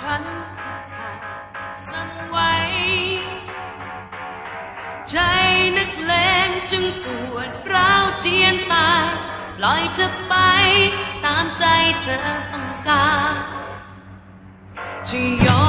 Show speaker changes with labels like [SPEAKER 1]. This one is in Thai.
[SPEAKER 1] ฉันขาดสั่นไหวใจนักเลงจึงปวดร้าวเจียนตายปล่อยเธอไป ตามใจเธอต้องการจะยอม